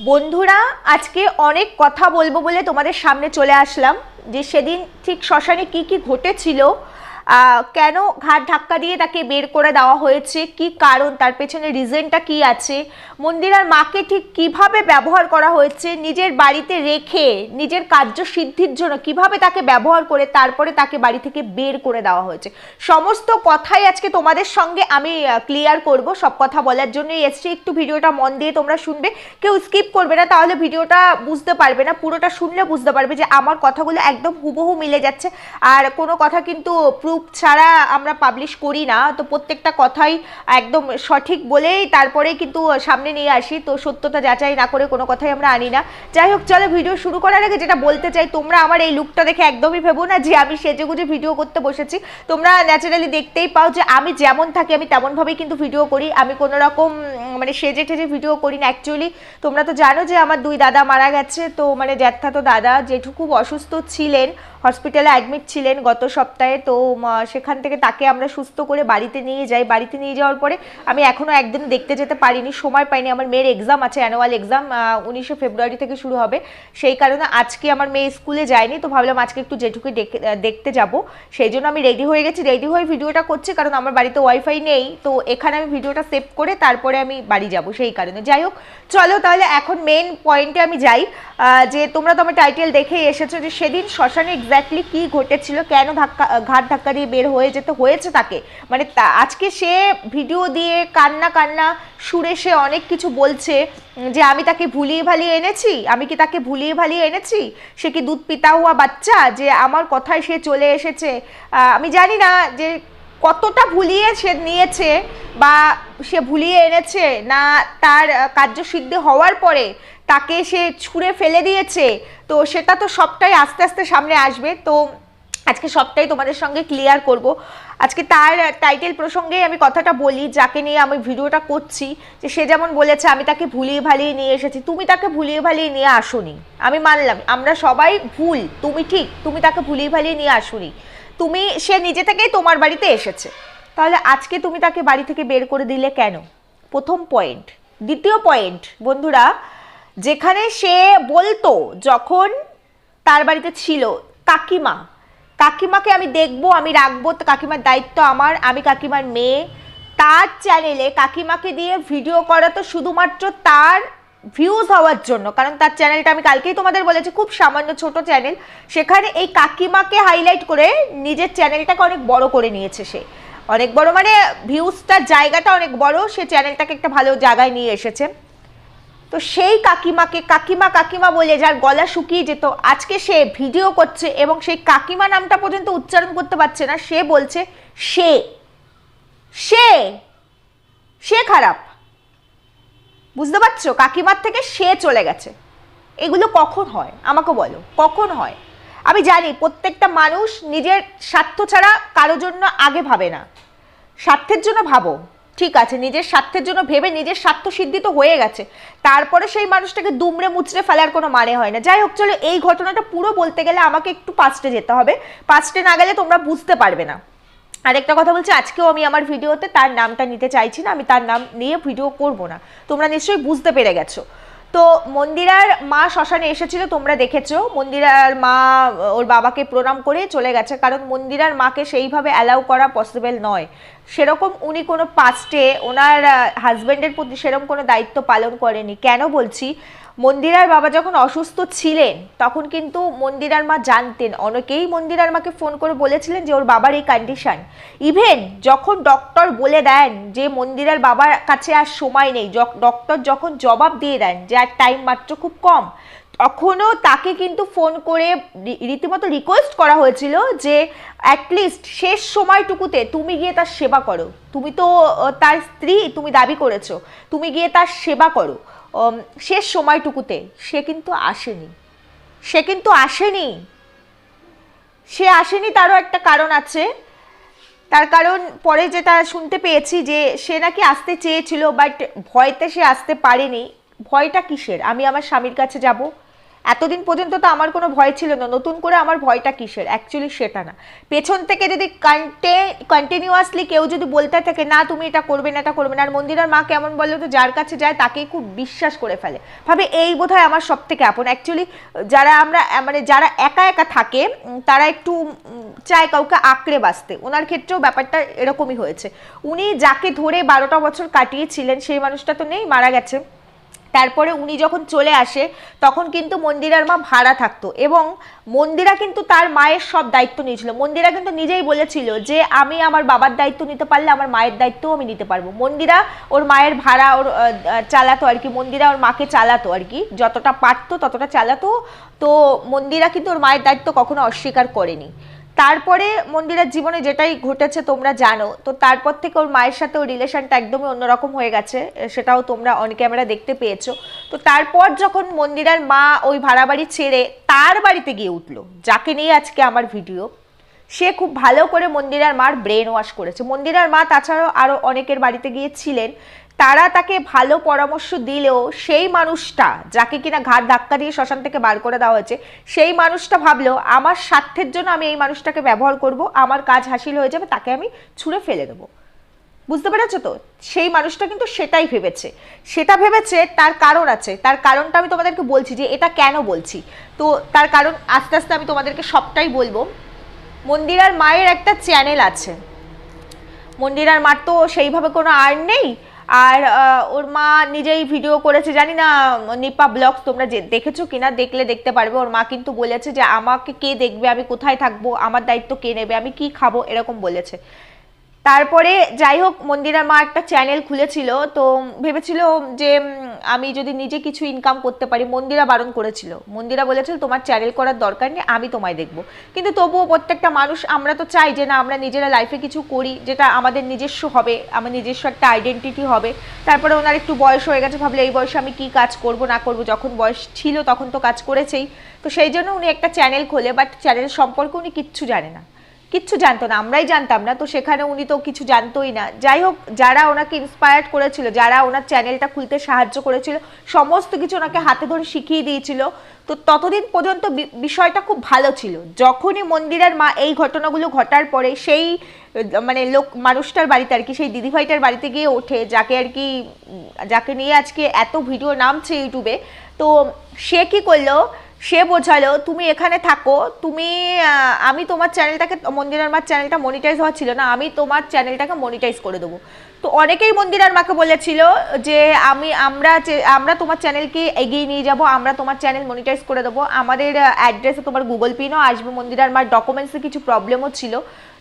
বন্ধুরা, আজকে অনেক কথা বলব বলে তোমাদের সামনে চলে আসলাম যে সেদিন ঠিক শ্মশানে কি কি ঘটেছিল কেন ঘাট ধাক্কা দিয়ে তাকে বের করে দেওয়া হয়েছে? কি কারণ? তার পেছনে রিজনটা কি আছে? মন্দিরার মাকে ঠিক কীভাবে ব্যবহার করা হয়েছে? নিজের বাড়িতে রেখে নিজের কার্যসিদ্ধির জন্য কীভাবে তাকে ব্যবহার করে তারপরে তাকে বাড়ি থেকে বের করে দেওয়া হয়েছে? সমস্ত কথাই আজকে তোমাদের সঙ্গে আমি ক্লিয়ার করব। সব কথা বলার জন্যই এসছি। একটু ভিডিওটা মন দিয়ে তোমরা শুনবে। কেউ স্কিপ করবে না, তাহলে ভিডিওটা বুঝতে পারবে না। পুরোটা শুনলে বুঝতে পারবে যে আমার কথাগুলো একদম হুবহু মিলে যাচ্ছে। আর কোনো কথা কিন্তু প্রুফ ছাড়া আমরা পাবলিশ করি না। তো প্রত্যেকটা কথাই একদম সঠিক বলেই তারপরে কিন্তু সামনে নিয়ে আসি। তো সত্যতা যাচাই না করে কোনো কথাই আমরা আনি না। যাই হোক, চলো ভিডিও শুরু করার আগে যেটা বলতে চাই, তোমরা আমার এই লুকটা দেখে একদমই ভেবো না যে আমি সেজেগুজে ভিডিও করতে বসেছি। তোমরা ন্যাচারালি দেখতেই পাও যে আমি যেমন থাকি, আমি তেমনভাবেই কিন্তু ভিডিও করি। আমি কোনো রকম মানে সেজে ঠেজে ভিডিও করি না অ্যাকচুয়ালি তোমরা তো জানো যে আমার দুই দাদা মারা গেছে। তো মানে জ্যাঠা তো দাদা যেটুকু অসুস্থ ছিলেন হসপিটালে অ্যাডমিট ছিলেন গত সপ্তাহে। তো সেখান থেকে তাকে আমরা সুস্থ করে বাড়িতে নিয়ে যাই। বাড়িতে নিয়ে যাওয়ার পরে আমি এখনও একদিন দেখতে যেতে পারিনি, সময় পাইনি। আমার মেয়ের এক্সাম আছে অ্যানুয়াল এক্সাম উনিশে ফেব্রুয়ারি থেকে শুরু হবে। সেই কারণে আজকে আমার মেয়ে স্কুলে যায়নি, তো ভাবলাম আজকে একটু জেঠুকে দেখতে যাব। সেই জন্য আমি রেডি হয়ে গেছি রেডি হয়ে ভিডিওটা করছি, কারণ আমার বাড়িতে ওয়াইফাই নেই। তো এখানে আমি ভিডিওটা সেভ করে তারপরে আমি বাড়ি যাব, সেই কারণে। যাই হোক, চলো তাহলে এখন মেন পয়েন্টে আমি যাই। যে তোমরা তো আমার টাইটেল দেখেই এসেছ যে সেদিন শ্মশানে এক্স্যাক্টলি কি ঘটেছিল, কেন ধাক্কা ঘাট ধাক্কা দিয়ে বের হয়ে যেতে, হয়েছে তাকে। মানে আজকে সে ভিডিও দিয়ে কান্না কান্না সুরে সে অনেক কিছু বলছে যে আমি তাকে ভুলিয়ে ভালিয়ে এনেছি, আমি কি তাকে ভুলিয়ে ভালিয়ে এনেছি? সে কি দুধ পিতা হওয়া বাচ্চা, যে আমার কথায় সে চলে এসেছে? আমি জানি না যে কতটা ভুলিয়ে সে নিয়েছে বা সে ভুলিয়ে এনেছে, না তার কার্যসিদ্ধি হওয়ার পরে তাকে সে ছুঁড়ে ফেলে দিয়েছে। তো সেটা তো সবটাই আস্তে আস্তে সামনে আসবে। তো আজকে সবটাই তোমাদের সঙ্গে ক্লিয়ার করব। আজকে তার টাইটেল প্রসঙ্গে আমি কথাটা বলি, যাকে নিয়ে আমি ভিডিওটা করছি। যে সে যেমন বলেছে, আমি তাকে ভুলিয়ে ভালিয়ে নিয়ে এসেছি। তুমি তাকে ভুলিয়ে ভালিয়ে নিয়ে আসোনি। আমি মানলাম, আমরা সবাই ভুল। তুমি ঠিক, তুমি তাকে ভুলিয়ে ভালিয়ে নিয়ে আসোনি। তুমি, সে নিজে থেকেই তোমার বাড়িতে এসেছে। তাহলে আজকে তুমি তাকে বাড়ি থেকে বের করে দিলে কেন? প্রথম পয়েন্ট দ্বিতীয় পয়েন্ট বন্ধুরা যেখানে সে বলতো যখন তার বাড়িতে ছিল, কাকিমা, কাকিমাকে আমি দেখব, আমি রাখব তো কাকিমার দায়িত্ব আমার, আমি কাকিমার মেয়ে। তার চ্যানেলে কাকিমাকে দিয়ে ভিডিও করা তো শুধুমাত্র তার ভিউজ হওয়ার জন্য, কারণ তার চ্যানেলটা আমি কালকেই তোমাদের বলেছি, খুব সামান্য ছোট চ্যানেল সেখানে এই কাকিমাকে হাইলাইট করে নিজের চ্যানেলটাকে অনেক বড় করে নিয়েছে সে। অনেক বড় মানে ভিউজটার জায়গাটা অনেক বড়, সে চ্যানেলটাকে একটা ভালো জায়গায় নিয়ে এসেছে। তো সেই কাকিমাকে কাকিমা কাকিমা বলে যার গলা শুকিয়ে যেত, আজকে সে ভিডিও করছে এবং সেই কাকিমা নামটা পর্যন্ত উচ্চারণ করতে পারছে না, সে বলছে, সে সে সে খারাপ। বুঝতে পারছ? কাকিমার থেকে সে চলে গেছে। এগুলো কখন হয়? আমাকে বলো, কখন হয়? আমি জানি প্রত্যেকটা মানুষ নিজের স্বার্থ ছাড়া কারও জন্য আগে ভাবে না। স্বার্থের জন্য ভাবো। ঠিক আছে, নিজের স্বার্থের জন্য ভেবে নিজের স্বার্থ সিদ্ধি তো হয়ে গেছে। তারপরে সেই মানুষটাকে দুমড়ে মুচড়ে ফেলার কোনো মানে হয় না। যাই হোক, চলো এই ঘটনাটা পুরো বলতে গেলে আমাকে একটু পাস্টে যেতে হবে। পাস্টে না গেলে তোমরা বুঝতে পারবে না। আরেকটা কথা বলছি, আজকেও আমি আমার ভিডিওতে তার নামটা নিতে চাইছি না, আমি তার নাম নিয়ে ভিডিও করব না। তোমরা নিশ্চয়ই বুঝতে পেরে গেছো। তো মন্দিরার মা শ্মশানে এসেছিল, তোমরা দেখেছ। মন্দিরার মা, ওর বাবাকে প্রণাম করে চলে গেছে, কারণ মন্দিরার মাকে সেইভাবে অ্যালাউ করা পসিবল নয়। সেরকম উনি কোনো পাস্টে ওনার হাজব্যান্ডের প্রতি সেরকম কোনো দায়িত্ব পালন করেনি কেন বলছি? মন্দিরার বাবা যখন অসুস্থ ছিলেন, তখন কিন্তু মন্দিরার মা জানতেন। অনেকেই মন্দিরার মাকে ফোন করে বলেছিলেন যে ওর বাবার এই কন্ডিশন ইভেন যখন ডক্টর বলে দেন যে মন্দিরার বাবার কাছে আর সময় নেই ডক্টর যখন জবাব দিয়ে দেন যে আর টাইম মাত্র খুব কম তখনও তাকে কিন্তু ফোন করে রীতিমতো রিকোয়েস্ট করা হয়েছিল যে অ্যাটলিস্ট শেষ সময়টুকুতে তুমি গিয়ে তার সেবা করো। তুমি তো তার স্ত্রী তুমি দাবি করেছ, তুমি গিয়ে তার সেবা করো। শেষ সময়টুকুতে সে কিন্তু আসেনি। সে কিন্তু আসেনি। সে আসেনি তারও একটা কারণ আছে। তার কারণ পরে যেটা শুনতে পেয়েছি যে সে নাকি আসতে চেয়েছিল বাট ভয়তে সে আসতে পারেনি। ভয়টা কিসের? আমি আমার স্বামীর কাছে যাব। এতদিন পর্যন্ত তো আমার কোনো ভয় ছিল না। নতুন করে আমার ভয়টা কিসের? অ্যাকচুয়ালি সেটা না। পেছন থেকে যদি কন্টে কন্টিনিউয়াসলি কেউ যদি বলতে থাকে, না, তুমি এটা করবে না, এটা করবে না। আর মন্দিরের মা কেমন বলল তো, যার কাছে যায় তাকেই খুব বিশ্বাস করে ফেলে। ভাবে এই বোধহয় আমার সব থেকে আপন। অ্যাকচুয়ালি যারা আমরা মানে যারা একা একা থাকে তারা একটু চায় কাউকে আঁকড়ে বাঁচতে। ওনার ক্ষেত্রেও ব্যাপারটা এরকমই হয়েছে। উনি যাকে ধরে বারোটা বছর কাটিয়েছিলেন, সেই মানুষটা তো নেই, মারা গেছে। তারপরে উনি যখন চলে আসে, তখন কিন্তু মন্দিরার মা ভাড়া থাকতো এবং মন্দিরা কিন্তু তার মায়ের সব দায়িত্ব নিয়েছিল। মন্দিরা কিন্তু নিজেই বলেছিল যে, আমি আমার বাবার দায়িত্ব নিতে পারলে আমার মায়ের দায়িত্বও আমি নিতে পারব। মন্দিরা ওর মায়ের ভাড়া, ওর চালাতো আর কি। মন্দিরা ওর মাকে চালাতো আর কি। যতটা পারতো ততটা চালাতো। তো মন্দিরা কিন্তু ওর মায়ের দায়িত্ব কখনো অস্বীকার করেনি। তারপরে মন্দিরের জীবনে যেটাই ঘটেছে তোমরা জানো। তো তারপর থেকে ওর মায়ের সাথে ওর রিলেশনটা একদমই অন্যরকম হয়ে গেছে, সেটাও তোমরা অন ক্যামেরা দেখতে পেয়েছ। তো তারপর যখন মন্দিরার মা ওই ভাড়া বাড়ি ছেড়ে তার বাড়িতে গিয়ে উঠল, যাকে নিয়ে আজকে আমার ভিডিও, সে খুব ভালো করে মন্দিরার মার ব্রেন ওয়াশ করেছে। মন্দিরার মা তাছাড়াও আরও অনেকের বাড়িতে গিয়েছিলেন। তারা তাকে ভালো পরামর্শ দিলেও সেই মানুষটা, যাকে কিনা ঘাট ধাক্কা দিয়ে শ্মশান থেকে বার করে দেওয়া হয়েছে, সেই মানুষটা ভাবলো, আমার স্বার্থের জন্য আমি এই মানুষটাকে ব্যবহার করব, আমার কাজ হাসিল হয়ে যাবে, তাকে আমি ছুঁড়ে ফেলে দেবো। বুঝতে পেরেছ তো? সেই মানুষটা কিন্তু সেটাই ভেবেছে। সেটা ভেবেছে তার কারণ আছে। তার কারণটা আমি তোমাদেরকে বলছি যে, এটা কেন বলছি? তো তার কারণ আস্তে আস্তে আমি তোমাদেরকে সবটাই বলব। মন্দিরার মায়ের একটা চ্যানেল আছে। মন্দিরার মার তো সেইভাবে কোনো আর্ন নেই। আর ওর মা নিজেই ভিডিও করেছে, জানি না, নিপা ব্লগস তোমরা দেখেছ কিনা, দেখলে দেখতে পারবে। ওর মা কিন্তু বলেছে যে, আমাকে কে দেখবে? আমি কোথায় থাকব? আমার দায়িত্ব কে নেবে? আমি কি খাব? এরকম বলেছে। তারপরে যাই হোক মন্দিরার মা একটা চ্যানেল খুলেছিল, তো ভেবেছিল যে আমি যদি নিজে কিছু ইনকাম করতে পারি, মন্দিরা বারণ করেছিল। মন্দিরা বলেছিল, তোমার চ্যানেল করার দরকার নেই, আমি তোমায় দেখব। কিন্তু তবুও প্রত্যেকটা মানুষ, আমরা তো চাই যে, না, আমরা নিজেরা লাইফে কিছু করি, যেটা আমাদের নিজস্ব হবে, আমার নিজস্ব একটা আইডেন্টিটি হবে। তারপরে ওনার একটু বয়স হয়ে গেছে, ভাবলে, এই বয়সে আমি কি কাজ করব, না করব? যখন বয়স ছিল, তখন তো কাজ করেছেই। তো সেই জন্য উনি একটা চ্যানেল খোলে বাট চ্যানেল সম্পর্কে উনি কিচ্ছু জানে না। কিচ্ছু জানতো না, আমরাই জানতাম না, তো সেখানে উনি তো কিছু জানতোই না। যাই হোক, যারা ওনাকে ইন্সপায়ার্ড করেছিল, যারা ওনার চ্যানেলটা খুলতে সাহায্য করেছিল, সমস্ত কিছু ওনাকে হাতে ধরে শিখিয়ে দিয়েছিল। তো ততদিন পর্যন্ত বিষয়টা খুব ভালো ছিল। যখনই মন্দিরের মা, এই ঘটনাগুলো ঘটার পরে সেই মানে লোক, মানুষটার বাড়িতে আর কি, সেই দিদিভাইটার বাড়িতে গিয়ে ওঠে, যাকে আর কি, যাকে নিয়ে আজকে এত ভিডিও নামছে ইউটিউবে, তো সে কি করল সে বোঝালো, তুমি এখানে থাকো, তুমি আমি তোমার চ্যানেলটাকে মন্দিরার মার চ্যানেলটা মনিটাইজ হওয়া ছিল না, আমি তোমার চ্যানেলটাকে মনিটাইজ করে দেবো। তো অনেকেই মন্দিরার মাকে বলেছিল যে, আমি, আমরা আমরা তোমার চ্যানেলকে এগিয়ে নিয়ে যাব, আমরা তোমার চ্যানেল মনিটাইজ করে দেবো। আমাদের অ্যাড্রেসে তোমার গুগল পিনও আসবে মন্দিরার মার ডকুমেন্টসে কিছু প্রবলেমও ছিল।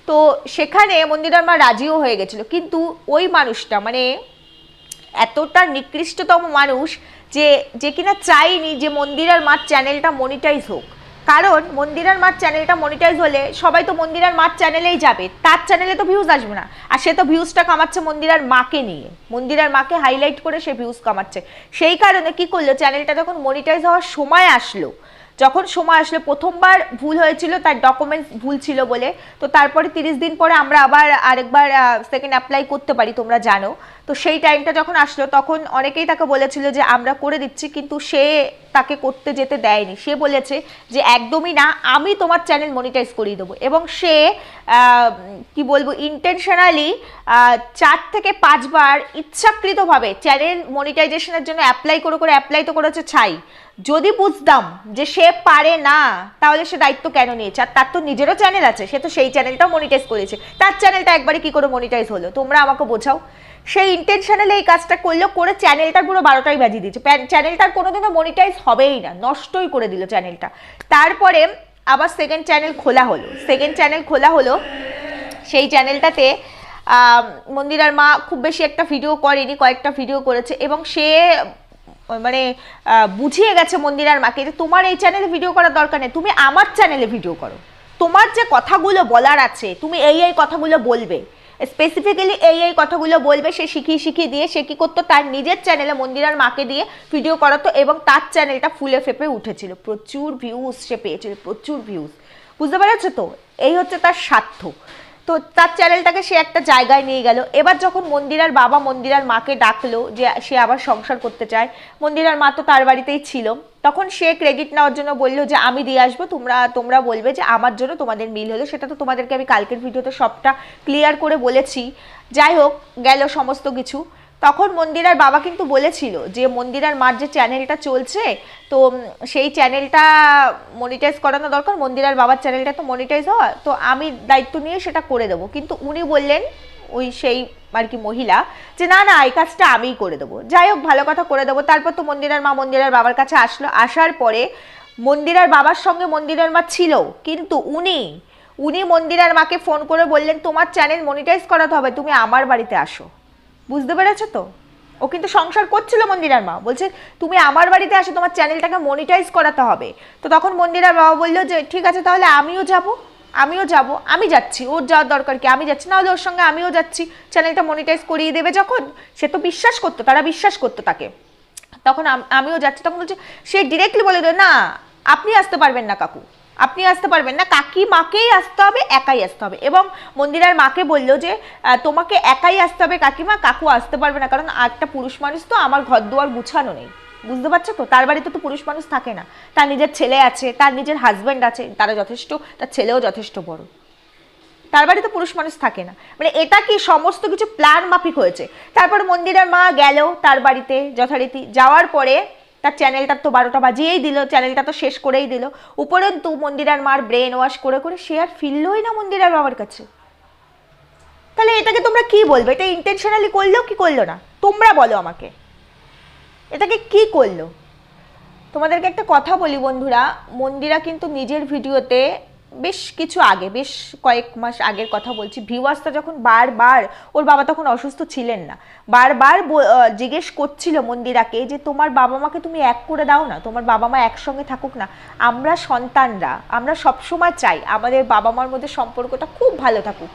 তো সেখানে মন্দিরার মা রাজিও হয়ে গেছিল। কিন্তু ওই মানুষটা মানে এতটা নিকৃষ্টতম মানুষ যে যে কিনা চাইনি যে মন্দিরার মার চ্যানেলটা মনিটাইজ হোক। কারণ মন্দিরার মার চ্যানেলটা মনিটাইজ হলে সবাই তো মন্দিরার মার চ্যানেলেই যাবে। তার চ্যানেলে তো ভিউজ আসবে না। আর সে তো ভিউজটা কামাচ্ছে মন্দিরার মাকে নিয়ে। মন্দিরার মাকে হাইলাইট করে সে ভিউজ কামাচ্ছে। সেই কারণে কি করল? চ্যানেলটা যখন মনিটাইজ হওয়ার সময় আসলো যখন সময় আসলো প্রথমবার ভুল হয়েছিল, তার ডকুমেন্টস ভুল ছিল বলে, তো তারপরে তিরিশ দিন পরে আমরা আবার আরেকবার সেকেন্ড অ্যাপ্লাই করতে পারি, তোমরা জানো। তো সেই টাইমটা যখন আসলো, তখন অনেকেই তাকে বলেছিল যে, আমরা করে দিচ্ছি। কিন্তু সে তাকে করতে যেতে দেয়নি। সে বলেছে যে, একদমই না, আমি তোমার চ্যানেল মনিটাইজ করিয়ে দেবো। এবং সে কি বলব ইন্টেনশনালি চার থেকে পাঁচবার ইচ্ছাকৃতভাবে চ্যানেল মনিটাইজেশনের জন্য অ্যাপ্লাই করে করে অ্যাপ্লাই তো করেছে ছাই। যদি বুঝতাম যে সে পারে না, তাহলে সে দায়িত্ব কেন নিয়েছে? আর তার তো নিজেরও চ্যানেল আছে, সে তো সেই চ্যানেলটাও মনিটাইজ করেছে। তার চ্যানেলটা একবারে কি করে মনিটাইজ হলো? তোমরা আমাকে বোঝাও। সেই ইন্টেনশনালি এই কাজটা করল, করে চ্যানেলটার পুরো বারোটাই বাজিয়ে দিয়েছে। চ্যানেলটার কোনোদিনও মনিটাইজ হবেই না, নষ্টই করে দিল চ্যানেলটা তারপরে আবার সেকেন্ড চ্যানেল খোলা হলো। সেকেন্ড চ্যানেল খোলা হলো, সেই চ্যানেলটাতে মন্দিরার মা খুব বেশি একটা ভিডিও করেনি, কয়েকটা ভিডিও করেছে, এবং সে মানে বুঝিয়ে গেছে মন্দিরার মাকে যে তোমার এই চ্যানেলে ভিডিও করার দরকার নেই, তুমি আমার চ্যানেলে ভিডিও করো। তোমার যে কথাগুলো বলার আছে, তুমি এই এই কথাগুলো বলবে। স্পেসিফিক্যালি এই এই কথাগুলো বলবে, সে শিখিয়ে শিখিয়ে দিয়ে, সে কি করতো? তার নিজের চ্যানেলে মন্দিরার মাকে দিয়ে ভিডিও করাতো এবং তার চ্যানেলটা ফুলে ফেপে উঠেছিল। প্রচুর ভিউজ সে পেয়েছিল, প্রচুর ভিউজ বুঝতে পেরেছ তো? এই হচ্ছে তার স্বার্থ। তো তার চ্যানেলটাকে সে একটা জায়গায় নিয়ে গেল। এবার যখন মন্দিরার বাবা মন্দিরার মাকে ডাকলো যে সে আবার সংসার করতে চায়, মন্দিরার মা তো তার বাড়িতেই ছিল, তখন সে ক্রেডিট নেওয়ার জন্য বলল যে, আমি দিয়ে আসব, তোমরা তোমরা বলবে যে, আমার জন্য তোমাদের মিল হলো। সেটা তো তোমাদেরকে আমি কালকের ভিডিওতে সবটা ক্লিয়ার করে বলেছি। যাই হোক, গেল সমস্ত কিছু। তখন মন্দিরার বাবা কিন্তু বলেছিল যে মন্দিরার মার যে চ্যানেলটা চলছে, তো সেই চ্যানেলটা মনিটাইজ করানো দরকার, মন্দিরার বাবার চ্যানেলটা তো মনিটাইজ হওয়া, তো আমি দায়িত্ব নিয়ে সেটা করে দেবো। কিন্তু উনি বললেন ওই সেই আর কি মহিলা যে, না না, এই কাজটা আমিই করে দেবো। যাই হোক, ভালো কথা করে দেবো। তারপর তো মন্দিরার মা মন্দিরার বাবার কাছে আসলো। আসার পরে মন্দিরার বাবার সঙ্গে মন্দিরার মা ছিল, কিন্তু উনি উনি মন্দিরার মাকে ফোন করে বললেন, তোমার চ্যানেল মনিটাইজ করাতে হবে, তুমি আমার বাড়িতে আসো। বুঝতে পেরেছ তো? ও কিন্তু সংসার করছিল মন্দিরার মা। বলছে, তুমি আমার বাড়িতে আসো, তোমার চ্যানেলটাকে মনিটাইজ করাতে হবে। তো তখন মন্দিরার বাবা বলল যে, ঠিক আছে, তাহলে আমিও যাব আমিও যাব, আমি যাচ্ছি। ওর যাওয়ার দরকার কি? আমি যাচ্ছি না হলে ওর সঙ্গে আমিও যাচ্ছি। চ্যানেলটা মনিটাইজ করিয়ে দেবে যখন সে তো বিশ্বাস করতো, তারা বিশ্বাস করতো তাকে। তখন আমিও যাচ্ছি। তখন বলছে, সে ডিরেক্টলি বলে দেয় না, আপনি আসতে পারবেন না কাকু। আপনি আসতে পারবেন না। কাকি মাকেই আসতে হবে, একাই আসতে হবে। এবং মন্দিরার মাকে বলল যে তোমাকে একাই আসতে হবে কাকিমা, কাকু আসতে পারবে না। কারণ একটা পুরুষ মানুষ তো, আমার ঘর দুয়ার গুছানো নেই। বুঝতে পারছ তো? তার বাড়িতে তো পুরুষ মানুষ থাকে না। তার নিজের ছেলে আছে, তার নিজের হাজব্যান্ড আছে, তারা যথেষ্ট, তার ছেলেও যথেষ্ট বড়। তার বাড়িতে পুরুষ মানুষ থাকে না। মানে এটা কি সমস্ত কিছু প্ল্যান মাফিক হয়েছে? তারপর মন্দিরের মা গেল তার বাড়িতে যথারীতি। যাওয়ার পরে তার চ্যানেলটা তো বারোটা বাজিয়েই দিল চ্যানেলটা তো শেষ করেই দিল। উপরন্তু মন্দিরার মার ব্রেন ওয়াশ করে করে সে আর ফিরলোই না মন্দিরার বাবার কাছে। তাহলে এটাকে তোমরা কি বলবে? এটা ইন্টেনশনালি করল কি করল না? তোমরা বলো আমাকে। এটাকে কি করল? তোমাদেরকে একটা কথা বলি বন্ধুরা, মন্দিরা কিন্তু নিজের ভিডিওতে বেশ কিছু আগে, বেশ কয়েক মাস আগের কথা বলছি। ভিউয়ার্সটা যখন বারবার, ওর বাবা তখন অসুস্থ ছিলেন না। বারবার জিজ্ঞেস করছিল মন্দিরাকে যে, তোমার বাবা মাকে তুমি এক করে দাও না, তোমার বাবা মা একসঙ্গে থাকুক না। আমরা সন্তানরা, আমরা সবসময় চাই আমাদের বাবা মার মধ্যে সম্পর্কটা খুব ভালো থাকুক।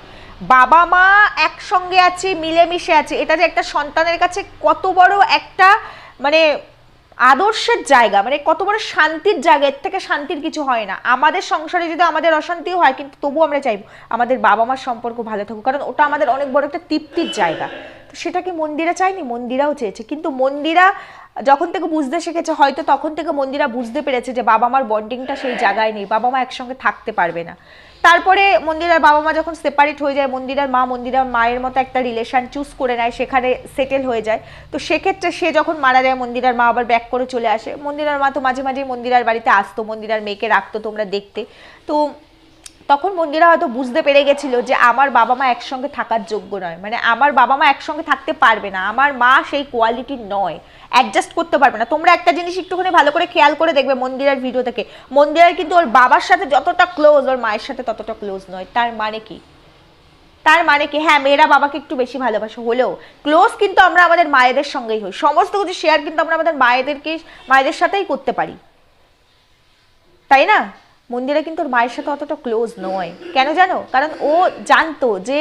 বাবা মা একসঙ্গে আছে, মিলেমিশে আছে। এটা যে একটা সন্তানের কাছে কত বড় একটা মানে আদর্শের জায়গা মানে কত বড় শান্তির জায়গা, এর থেকে শান্তির কিছু হয় না। আমাদের সংসারে যদি আমাদের অশান্তিও হয়, কিন্তু তবু আমরা চাইব আমাদের বাবা মার সম্পর্ক ভালো থাকুক, কারণ ওটা আমাদের অনেক বড় একটা তৃপ্তির জায়গা। তো সেটাকে মন্দিরা চায়নি? মন্দিরাও চেয়েছে। কিন্তু মন্দিরা যখন থেকে বুঝতে শিখেছে, হয়তো তখন থেকে মন্দিরা বুঝতে পেরেছে যে বাবা মার বন্ডিংটা সেই জায়গায় নেই, বাবা মা একসঙ্গে থাকতে পারবে না। তারপরে মন্দিরার বাবা মা যখন সেপারেট হয়ে যায়, মন্দিরার মা মন্দিরার মায়ের মতো একটা রিলেশন চুজ করে নেয়, সেখানে সেটেল হয়ে যায়। তো সেক্ষেত্রে সে যখন মারা যায়, মন্দিরার মা আবার ব্যাক করে চলে আসে। মন্দিরার মা তো মাঝে মাঝে মন্দিরার বাড়িতে আসতো, মন্দিরার মেয়েকে রাখতো তোমরা দেখতে। তো তখন মন্দিরা হয়তো বুঝতে পেরে গেছিল যে আমার বাবা মা একসঙ্গে থাকার যোগ্য নয়। মানে আমার বাবা মা একসঙ্গে থাকতে পারবে না। আমার মা সেই কোয়ালিটির নয়। অ্যাডজাস্ট করতে পারবে না। তোমরা একটা জিনিস একটুখানি ভালো করে খেয়াল করে দেখবে মন্দিরের ভিডিও থেকে। মন্দিরার কিন্তু ওর বাবার সাথে যতটা ক্লোজ ওর মায়ের সাথে ততটা ক্লোজ নয়। তার মানে কি? তার মানে কি? হ্যাঁ মেয়েরা বাবাকে একটু বেশি ভালোবাসে হলেও ক্লোজ কিন্তু আমরা আমাদের মায়েদের সঙ্গেই হই। সমস্ত কিছু শেয়ার কিন্তু আমরা আমাদের মায়েদেরকে, মায়েদের সাথেই করতে পারি। তাই না? মন্দিরা কিন্তু ওর মায়ের সাথে অতটা ক্লোজ নয়। কেন জানো? কারণ ও জানতো যে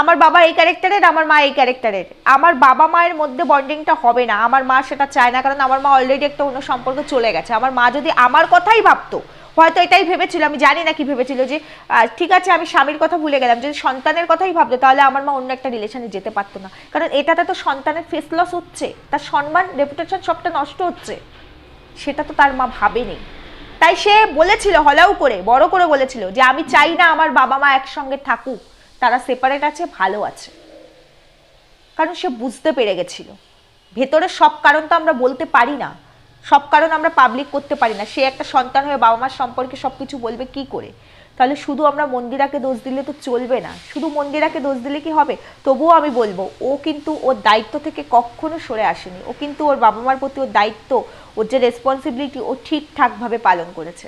আমার বাবা এই ক্যারেক্টারের আমার মা এই ক্যারেক্টারের আমার বাবা মায়ের মধ্যে বন্ডিংটা হবে না। আমার মা সেটা চায় না, কারণ আমার মা অলরেডি একটা অন্য সম্পর্ক চলে গেছে। আমার মা যদি আমার কথাই ভাবতো, হয়তো এটাই ভেবেছিল, আমি জানি না কি ভেবেছিল যে ঠিক আছে, আমি স্বামীর কথা ভুলে গেলাম। যদি সন্তানের কথাই ভাবতো, তাহলে আমার মা অন্য একটা রিলেশনে যেতে পারতো না। কারণ এটাতে তো সন্তানের ফেস লস হচ্ছে। তার সম্মান রেপুটেশন সবটা নষ্ট হচ্ছে। সেটা তো তার মা ভাবেনি। তাই সে বলেছিল হলাও করে, বড় করে বলেছিল যে আমি চাই না আমার বাবা মা একসঙ্গে থাকুক, তারা সেপারেট আছে, ভালো আছে। কারণ সে বুঝতে পেরে গেছিল। ভেতরে সব কারণ তো আমরা বলতে পারি না, সব কারণ আমরা পাবলিক করতে পারি না। সে একটা সন্তান হয়ে বাবা মার সম্পর্কে সব কিছু বলবে কি করে? তাহলে শুধু আমরা মন্দিরাকে দোষ দিলে তো চলবে না। শুধু মন্দিরাকে দোষ দিলে কি হবে? তবুও আমি বলব, ও কিন্তু ওর দায়িত্ব থেকে কখনো সরে আসেনি। ও কিন্তু ওর বাবা মার প্রতি ওর দায়িত্ব, ওর যে রেসপন্সিবিলিটি ও ঠিকঠাকভাবে পালন করেছে।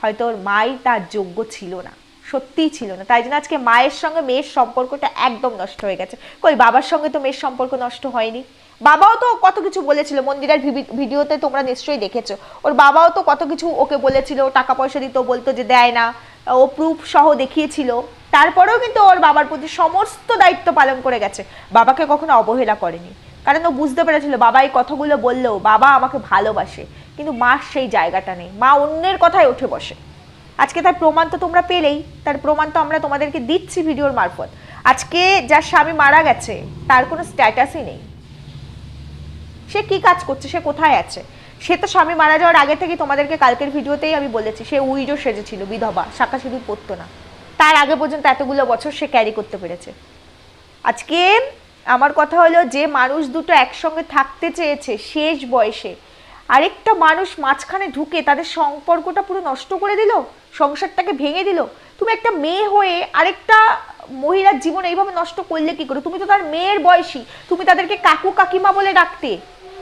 হয়তো ওর মাই তার যোগ্য ছিল না, সত্যিই ছিল না। তাই জন্য আজকে মায়ের সঙ্গে মেয়ের সম্পর্কটা একদম নষ্ট হয়ে গেছে। কই, বাবার সঙ্গে তো মেয়ের সম্পর্ক নষ্ট হয়নি। বাবাও তো কত কিছু বলেছিল, মন্দিরের ভিডিওতে তোমরা নিশ্চয়ই দেখেছ। ওর বাবাও তো কত কিছু ওকে বলেছিল, টাকা পয়সা দিত বলতো যে দেয় না। ও প্রুফ সহ দেখিয়েছিল। তারপরেও কিন্তু ওর বাবার প্রতি সমস্ত দায়িত্ব পালন করে গেছে। বাবাকে কখনো অবহেলা করেনি। কারণ ও বুঝতে পেরেছিল, বাবা এই কথাগুলো বললেও বাবা আমাকে ভালোবাসে। কিন্তু মার সেই জায়গাটা নেই। মা অন্যের কথায় উঠে বসে। আজকে তার প্রমাণ তো তোমরা পেলেই। তার প্রমাণ তো আমরা তোমাদেরকে দিচ্ছি ভিডিওর মারফত। আজকে যার স্বামী মারা গেছে, তার কোনো স্ট্যাটাসই নেই। সে কি কাজ করছে? সে কোথায় আছে? সে তো স্বামী মারা যাওয়ার আগে থেকে তোমাদেরকে কালকের ভিডিওতেই আমি বলেছি, সে উইডো সেজেছিল, বিধবা শাখা সিঁদুর পরতো না। তার আগে পর্যন্ত এতগুলো বছর সে ক্যারি করতে পেরেছে। আজকে আমার কথা হলো যে মানুষ দুটো একসঙ্গে থাকতে চেয়েছে শেষ বয়সে, আরেকটা মানুষ মাঝখানে ঢুকে তাদের সম্পর্কটা পুরো নষ্ট করে দিল, সংসারটাকে ভেঙে দিল। তুমি একটা মেয়ে হয়ে আরেকটা মহিলার জীবন এইভাবে নষ্ট করলে কি করে? তুমি তো তার মেয়ের বয়সী, তুমি তাদেরকে কাকু কাকিমা বলে ডাকতে।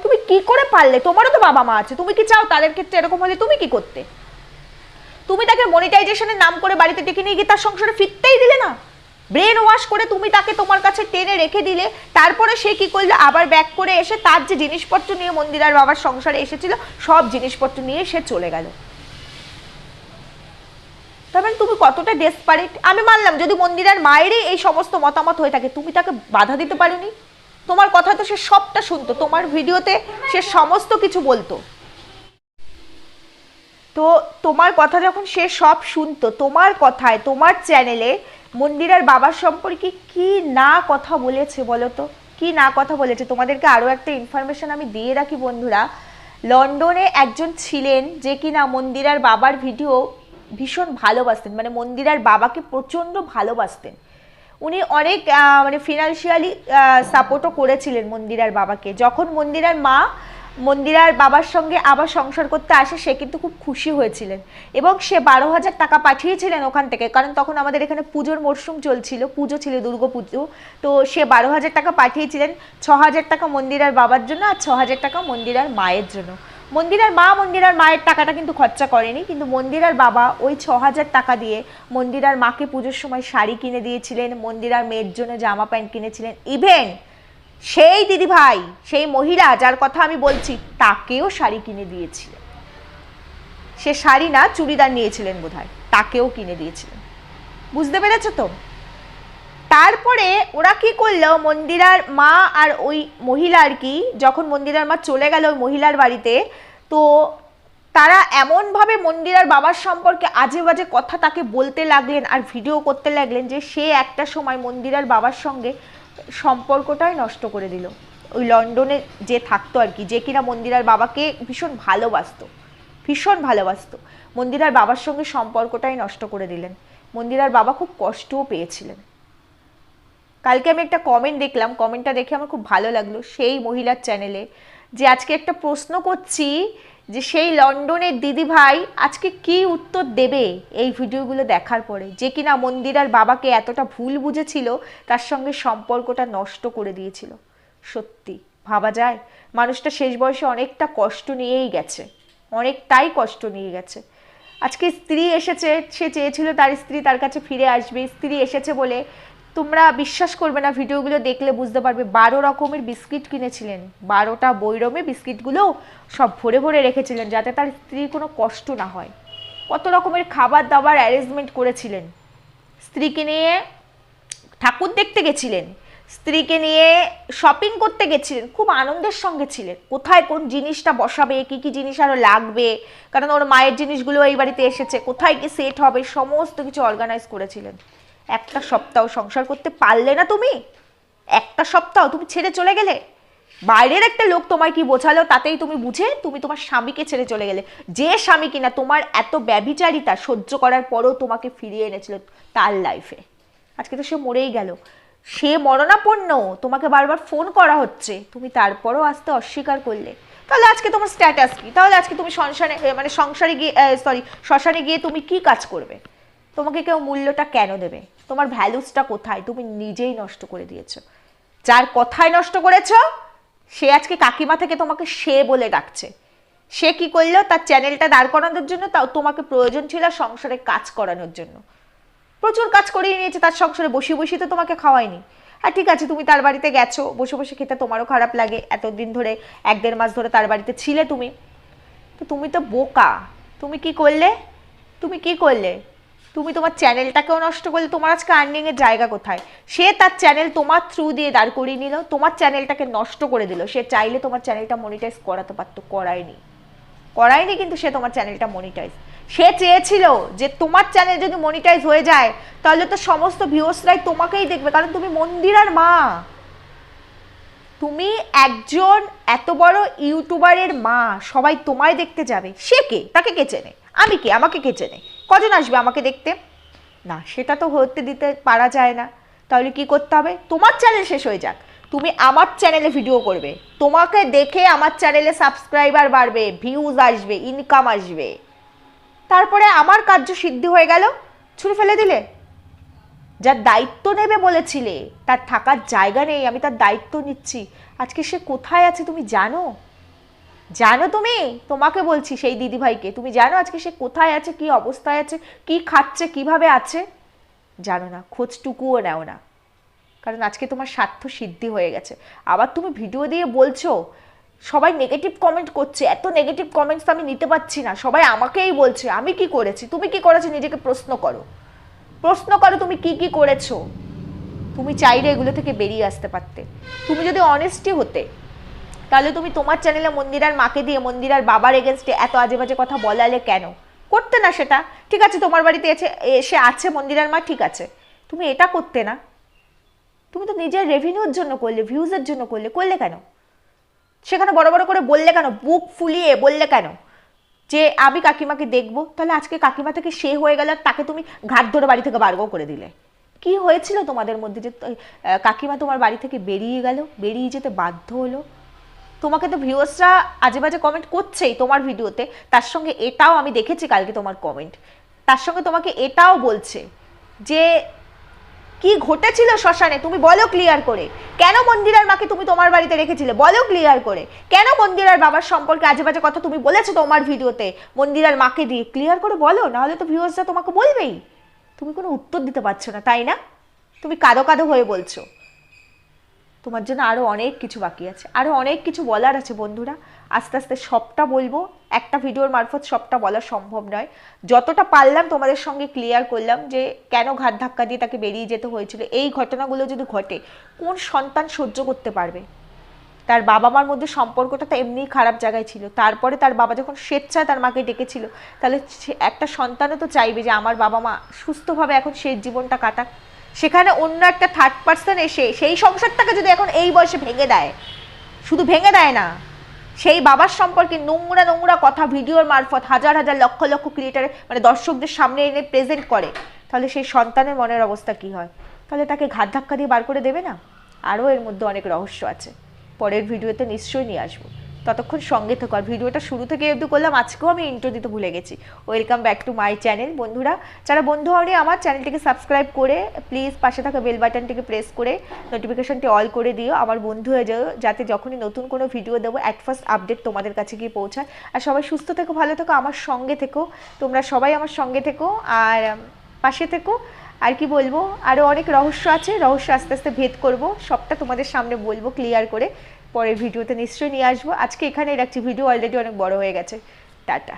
তুমি কি করে পারলে? তোমারও তো বাবা মা আছে। তুমি কি চাও তাদের ক্ষেত্রে এরকম হলে তুমি কি করতে? তুমি তাকে মনিটাইজেশনের নাম করে বাড়িতে ডেকে নিয়ে গিয়ে তার সংসারে ফিরতেই দিলে না? ব্রেন ওয়াশ করে তুমি তাকে তোমার কাছে টেনে রেখে দিলে। তারপরে সে কি করল? আবার ব্যাক করে এসে তার যে জিনিসপত্র নিয়ে মন্দিরার বাবার সংসারে এসেছিল, সব জিনিসপত্র নিয়ে সে চলে গেল। তার মানে তুমি কতটা ডেসপারেট আমি মানলাম, যদি মন্দিরার মায়েরই এই সমস্ত মতামত হয়ে থাকে, তুমি তাকে বাধা দিতে পারোনি? তোমার কথা তো সে সবটা শুনতো, তোমার ভিডিওতে সে সমস্ত কিছু বলতো। তো তোমার কথা যখন সে সব শুনতো, তোমার কথায়, তোমার চ্যানেলে মন্দিরার বাবার সম্পর্কে কি না কথা বলেছে বলো তো? কি না কথা বলেছে? তোমাদেরকে আরও একটা ইনফরমেশন আমি দিয়ে রাখি বন্ধুরা। লন্ডনে একজন ছিলেন যে কিনা মন্দিরার বাবার ভিডিও ভীষণ ভালোবাসতেন মানে মন্দিরার বাবাকে প্রচণ্ড ভালোবাসতেন। উনি অনেক মানে ফিনান্সিয়ালি সাপোর্টও করেছিলেন মন্দিরার বাবাকে। যখন মন্দিরার মা মন্দিরার বাবার সঙ্গে আবার সংসার করতে আসে, সে কিন্তু খুব খুশি হয়েছিলেন। এবং সে বারো হাজার টাকা পাঠিয়েছিলেন ওখান থেকে। কারণ তখন আমাদের এখানে পুজোর মরশুম চলছিল, পুজো ছিল, দুর্গা পুজো। তো সে বারো হাজার টাকা পাঠিয়েছিলেন, ছ হাজার টাকা মন্দিরার বাবার জন্য আর ছ হাজার টাকা মন্দিরার মায়ের জন্য। মন্দিরার মা, মন্দিরার মায়ের টাকাটা কিন্তু খরচা করেনি, কিন্তু মন্দিরার বাবা ওই ছ হাজার টাকা দিয়ে মন্দিরার মাকে পুজোর সময় শাড়ি কিনে দিয়েছিলেন, মন্দিরার মেয়ের জন্য জামা প্যান্ট কিনেছিলেন। ইভেন সেই দিদি ভাই সেই মহিলা যার কথা আমি বলছি, তাকেও শাড়ি কিনে দিয়েছিলেন। সে শাড়ি না চুড়িদার নিয়েছিলেন বোধহয়, তাকেও কিনে দিয়েছিলেন। বুঝতে পেরেছ তো? তারপরে ওরা কি করল, মন্দিরার মা আর ওই মহিলা আর কি, যখন মন্দিরার মা চলে গেল ওই মহিলার বাড়িতে, তো তারা এমনভাবে মন্দিরার বাবার সম্পর্কে আজে বাজে কথা তাকে বলতে লাগলেন আর ভিডিও করতে লাগলেন যে সে একটা সময় মন্দিরার বাবার সঙ্গে সম্পর্কটাই নষ্ট করে দিল। ওই লন্ডনে যে থাকতো আর কি, যে কিনা মন্দিরার বাবাকে ভীষণ ভালোবাসতো ভীষণ ভালোবাসতো। মন্দিরার বাবার সঙ্গে সম্পর্কটাই নষ্ট করে দিলেন। মন্দিরার বাবা খুব কষ্টও পেয়েছিলেন। কালকে আমি একটা কমেন্ট দেখলাম কমেন্টটা দেখে আমার খুব ভালো লাগল। সেই মহিলার চ্যানেলে যে আজকে একটা প্রশ্ন করছি যে সেই লন্ডনের দিদি ভাই আজকে কি উত্তর দেবে এই ভিডিওগুলো দেখার পরে? যে কিনা মন্দিরার বাবাকে এতটা ভুল বুঝেছিল, তার সঙ্গে সম্পর্কটা নষ্ট করে দিয়েছিল। সত্যি, ভাবা যায়? মানুষটা শেষ বয়সে অনেকটা কষ্ট নিয়েই গেছে। অনেকটাই কষ্ট নিয়ে গেছে। আজকে স্ত্রী এসেছে, সে চেয়েছিল তার স্ত্রী তার কাছে ফিরে আসবে, স্ত্রী এসেছে বলে তোমরা বিশ্বাস করবে না, ভিডিওগুলো দেখলে বুঝতে পারবে, বারো রকমের বিস্কিট কিনেছিলেন। বারোটা বৈরমে বিস্কিটগুলো সব ভরে ভরে রেখেছিলেন, যাতে তার স্ত্রীর কোনো কষ্ট না হয়। কত রকমের খাবার দাবার অ্যারেঞ্জমেন্ট করেছিলেন। স্ত্রীকে নিয়ে ঠাকুর দেখতে গেছিলেন, স্ত্রীকে নিয়ে শপিং করতে গেছিলেন, খুব আনন্দের সঙ্গে ছিলেন। কোথায় কোন জিনিসটা বসাবে, কি কি জিনিস আরও লাগবে, কারণ ওর মায়ের জিনিসগুলো এই বাড়িতে এসেছে, কোথায় কি সেট হবে, সমস্ত কিছু অর্গানাইজ করেছিলেন। একটা সপ্তাহ সংসার করতে পারলে না তুমি? একটা সপ্তাহ, তুমি ছেড়ে চলে গেলে? বাইরের একটা লোক তোমায় কি বোঝালো তাতেই তুমি বুঝে তুমি তোমার স্বামীকে ছেড়ে চলে গেলে। যে স্বামী কিনা তোমার এত ব্যভিচারিতা সহ্য করার পরও তোমাকে ফিরিয়ে এনেছিল তার লাইফে আজকে তো সে মরেই গেল। সে মরণাপন্ন, তোমাকে বারবার ফোন করা হচ্ছে। তুমি তারপরও আসতে অস্বীকার করলে। তাহলে আজকে তোমার স্ট্যাটাস কি? তাহলে আজকে তুমি সংসারে মানে সংসারে গিয়ে সরি শ্মশানে গিয়ে তুমি কি কাজ করবে? তোমাকে কেউ মূল্যটা কেন দেবে? তোমার ভ্যালুসটা কোথায়? তুমি নিজেই নষ্ট করে দিয়েছ। যার কথায় নষ্ট করেছ, সে আজকে কাকিমা থেকে তোমাকে সে বলে ডাকছে। সে কি করল? তার চ্যানেলটা দাঁড় করানোর জন্য, তাও তোমাকে প্রয়োজন ছিল সংসারে কাজ করানোর জন্য। প্রচুর কাজ করিয়ে নিয়েছে, তার সংসারে বসে বসে তো তোমাকে খাওয়ায়নি। আর ঠিক আছে, তুমি তার বাড়িতে গেছো, বসে বসে খেতে তোমারও খারাপ লাগে। এতদিন ধরে, এক দেড় মাস ধরে তার বাড়িতে ছিলে তুমি। তো তুমি তো বোকা। তুমি কি করলে? তুমি কি করলে? তুমি তোমার চ্যানেলটাকেও নষ্ট করলে তোমার আজকে আর্নিং এর জায়গা কোথায়? সে তার চ্যানেল তোমার থ্রু দিয়ে দাঁড় করিয়ে নিল, তোমার চ্যানেলটাকে নষ্ট করে দিল। সে চাইলে তোমার চ্যানেলটা মনিটাইজ করাতে পারতো, করায়নি। করায়নি কিন্তু সে তোমার চ্যানেলটা মনিটাইজ সে চেয়েছিল যে তোমার চ্যানেল যদি মনিটাইজ হয়ে যায়, তাহলে তো সমস্ত ভিউসরাই তোমাকেই দেখবে, কারণ তুমি মন্দিরার মা। তুমি একজন এত বড় ইউটিউবারের মা, সবাই তোমায় দেখতে যাবে। সে কে? তাকে কে চেনে? আমি কে? আমাকে কে চেনে? কজন আসবে আমাকে দেখতে? না, সেটা তো হতে দিতে পারা যায় না। তাহলে কি করতে হবে? তোমার চ্যানেল শেষ হয়ে যাক। তুমি আমার চ্যানেলে ভিডিও করবে। তোমাকে দেখে আমার চ্যানেলে সাবস্ক্রাইবার বাড়বে ভিউজ আসবে ইনকাম আসবে। তারপরে আমার কার্য সিদ্ধি হয়ে গেল। ছুঁড়ে ফেলে দিলে? যার দায়িত্ব নেবে বলেছিলে, তার থাকার জায়গা নেই, আমি তার দায়িত্ব নিচ্ছি। আজকে সে কোথায় আছে তুমি জানো? জানো তুমি? তোমাকে বলছি সেই দিদিভাইকে। তুমি জানো আজকে সে কোথায় আছে, কি অবস্থায় আছে, কি খাচ্ছে, কীভাবে আছে? জানো না, খোঁজটুকুও নেও না। কারণ আজকে তোমার স্বার্থ সিদ্ধি হয়ে গেছে। আবার তুমি ভিডিও দিয়ে বলছো, সবাই নেগেটিভ কমেন্ট করছে। এত নেগেটিভ কমেন্টস আমি নিতে পারছি না। সবাই আমাকেই বলছে, আমি কি করেছি? তুমি কি করেছ? নিজেকে প্রশ্ন করো। প্রশ্ন করো তুমি কি কি করেছ? তুমি চাইলে এগুলো থেকে বেরিয়ে আসতে পারতে। তুমি যদি অনেস্টি হতে তাহলে তুমি তোমার চ্যানেলে মন্দিরার মাকে দিয়ে মন্দিরার বাবার এগেনস্টে এত আজে বাজে কথা বলালে কেন? করতে না সেটা। ঠিক আছে, তোমার বাড়িতে এসে এসে আছে মন্দিরার মা, ঠিক আছে। তুমি এটা করতে না। তুমি তো নিজের রেভিনিউর জন্য করলে ভিউজের জন্য করলে করলে কেন? সেখানে বড় বড় করে বললে কেন? বুক ফুলিয়ে বললে কেন? যে আমি কাকিমাকে দেখব, তাহলে আজকে কাকিমা থেকে সে হয়ে গেল তাকে তুমি ঘাট ধরে বাড়ি থেকে বারগো করে দিলে। কি হয়েছিল তোমাদের মধ্যে যে কাকিমা তোমার বাড়ি থেকে বেরিয়ে গেল, বেরিয়ে যেতে বাধ্য হলো? তোমাকে তো ভিউয়ার্সরা আজে বাজে কমেন্ট করছেই তোমার ভিডিওতে। তার সঙ্গে এটাও আমি দেখেছি কালকে তোমার কমেন্ট তার সঙ্গে তোমাকে এটাও বলছে যে, কি ঘটেছিল শ্মশানে? তুমি বলো ক্লিয়ার করে। কেন মন্দিরার মাকে তুমি তোমার বাড়িতে রেখেছিলে? বলো ক্লিয়ার করে। কেন মন্দিরার বাবার সম্পর্কে আজে বাজে কথা তুমি বলেছ তোমার ভিডিওতে? মন্দিরার মাকে দিয়ে ক্লিয়ার করে বলো, নাহলে তো ভিউয়ার্সরা তোমাকে বলবেই। তুমি কোনো উত্তর দিতে পারছ না, তাই না? তুমি কাদো কাদো হয়ে বলছো। তোমার জন্য আরও অনেক কিছু বাকি আছে। আরও অনেক কিছু বলার আছে বন্ধুরা। আস্তে আস্তে সবটা বলব। একটা ভিডিওর মারফত সবটা বলা সম্ভব নয়। যতটা পারলাম তোমাদের সঙ্গে ক্লিয়ার করলাম যে কেন ঘাট ধাক্কা দিয়ে তাকে বেরিয়ে যেতে হয়েছিল। এই ঘটনাগুলো যদি ঘটে, কোন সন্তান সহ্য করতে পারবে? তার বাবা মার মধ্যে সম্পর্কটা তো এমনিই খারাপ জায়গায় ছিল। তারপরে তার বাবা যখন স্বেচ্ছায় তার মাকে ডেকেছিল, তাহলে একটা সন্তানও তো চাইবে যে আমার বাবা মা সুস্থভাবে এখন সেই জীবনটা কাটাক। সেখানে অন্য একটা থার্ড পার্সন এসে সেই সংসারটাকে যদি এখন এই বয়সে ভেঙে দেয়, শুধু ভেঙে দেয় না, সেই বাবার সম্পর্কে নোংরা নোংরা কথা ভিডিওর মারফত হাজার হাজার লক্ষ লক্ষ ক্রিয়েটারে মানে দর্শকদের সামনে এনে প্রেজেন্ট করে, তাহলে সেই সন্তানের মনের অবস্থা কি হয়? তাহলে তাকে ঘাত ধাক্কা দিয়ে বার করে দেবে না? আরও এর মধ্যে অনেক রহস্য আছে। পরের ভিডিওতে নিশ্চয়ই নিয়ে আসব। ততক্ষণ সঙ্গে থেকো। আর ভিডিওটা শুরু থেকে অবধি করলাম, আজকেও আমি ইন্ট্রো দিতে ভুলে গেছি। Welcome back to my channel বন্ধুরা। যারা বন্ধু হওনি, আমার চ্যানেলটিকে সাবস্ক্রাইব করে প্লিজ পাশে থাকা বেল বাটনটিকে প্রেস করে নোটিফিকেশনটি অল করে দিও। আমার বন্ধু হয়ে যাও, যাতে যখনই নতুন কোনো ভিডিও দেবো অ্যাট ফার্স্ট আপডেট তোমাদের কাছে গিয়ে পৌঁছায়। আর সবাই সুস্থ থেকো, ভালো থেকো, আমার সঙ্গে থেকো। তোমরা সবাই আমার সঙ্গে থেকো, আর পাশে থেকো। আর কি বলব আরও অনেক রহস্য আছে, রহস্য আস্তে আস্তে ভেদ করব। সবটা তোমাদের সামনে বলব ক্লিয়ার করে। পরের ভিডিওতে নিশ্চয়ই নিয়ে আসব। আজকে এখানে রাখছি। ভিডিও অলরেডি অনেক বড় হয়ে গেছে। টাটা।